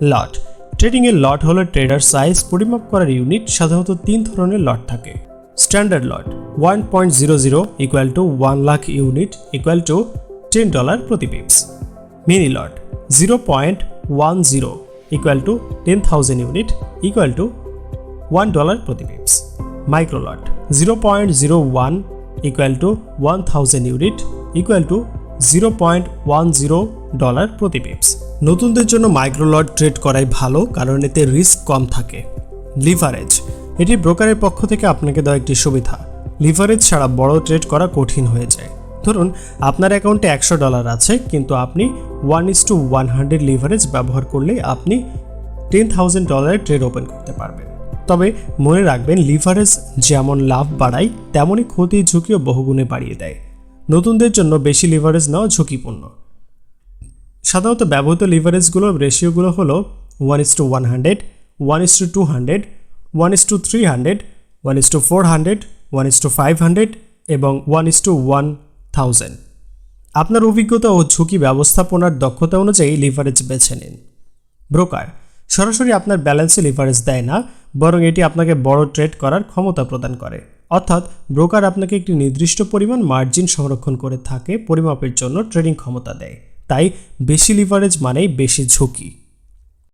লট। ট্রেডিংয়ের লট হলো tedder size পরিমাপ করার ইউনিট সাধারণত তিন ধরনের লট থাকে। Standard lot one point zero zero equal to one lakh unit equal to ten dollar প্রতি pips mini lot zero point one zero equal to ten thousand unit equal to one dollar প্রতি pips micro lot zero point zero one equal to one thousand unit equal to zero point one zero dollar প্রতি pips নতুনদের জন্য micro লট trade করাই ভালো, কারণ এতে risk কম থাকে। Leverage. এটি ব্রোকারের পক্ষ থেকে আপনাকে দেওয়া একটি সুবিধা। লিভারেজ ছাড়া বড় ট্রেড করা কঠিন হয়ে যায়। ধরুন, আপনার অ্যাকাউন্টে একশো ডলার আছে, কিন্তু আপনি one is to one hundred leverage ব্যবহার করলে আপনি টেন থাউজেন্ড ডলারের ট্রেড ওপেন করতে পারবেন। তবে মনে রাখবেন, লিভারেজ যেমন লাভ বাড়ায় তেমনই ক্ষতির ঝুঁকিও বহুগুণে বাড়িয়ে দেয়। নতুনদের জন্য বেশি লিভারেজ নেওয়া ঝুঁকিপূর্ণ। সাধারণত ব্যবহৃত লিভারেজগুলোর রেশিওগুলো হলো one is to one hundred one is to two hundred one is to three hundred one is to four hundred one is to five hundred এবং one is to one thousand আপনার অভিজ্ঞতা ও ঝুঁকি ব্যবস্থাপনার দক্ষতা অনুযায়ী লিভারেজ বেছে নিন। Broker, সরাসরি আপনার ব্যালেন্সে লিভারেজ দেয় না, বরং এটি আপনাকে বড় ট্রেড করার ক্ষমতা প্রদান করে। অর্থাৎ ব্রোকার আপনাকে একটি নির্দিষ্ট পরিমাণ মার্জিন সংরক্ষণ করে থাকে, পরিমাপের জন্য ট্রেডিং ক্ষমতা দেয়। তাই বেশি লিভারেজ মানেই বেশি ঝুঁকি।